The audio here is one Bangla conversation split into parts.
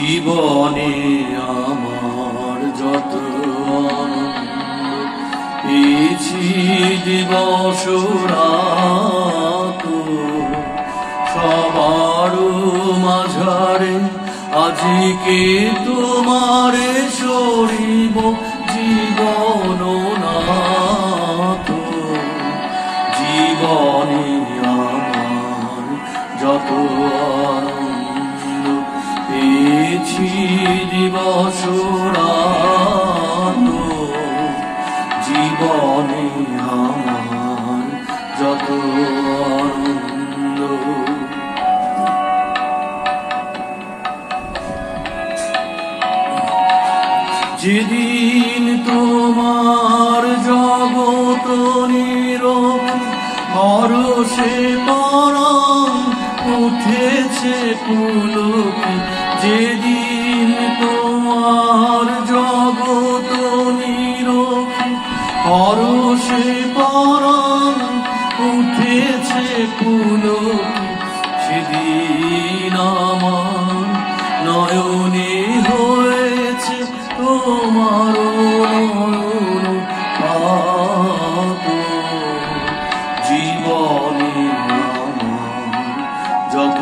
জীবনে আমার যত পেয়েছি দিবস রাত, সবার মাঝারে আজকে তোমারে সরিব জীবন নাথ জীবনে আমার যত আনন্দ পেয়েছি দিবস জীবনে যত আনন্দ। যেদিন তোমার জগত নিরোগ হরসে পরম উঠেছে পুলকি যেদিন হরসে পরম উঠেছে পুলকি সেদিন আমার নয়নে হয়েছে তোমার জীবনে যত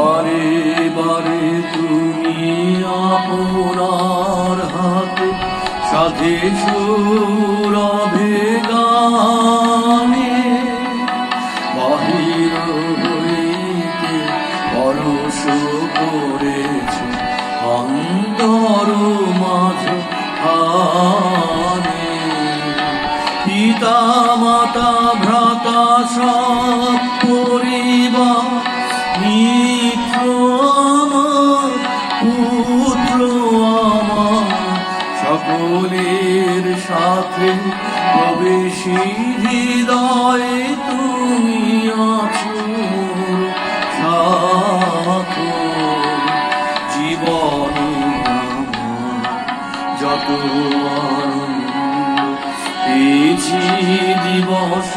বারে বারে তুমি আপনার হাতে সাধে সুরভে গানে বাহির হইতে পরশ করেছে, অন্তর মাঝ হানে। পিতা মাতা ভ্রাতা সব পরিবার পুত্র সকলের সাথে প্রবেশী হৃদয়ে তুমি জীবন যত পেয়েছি দিবস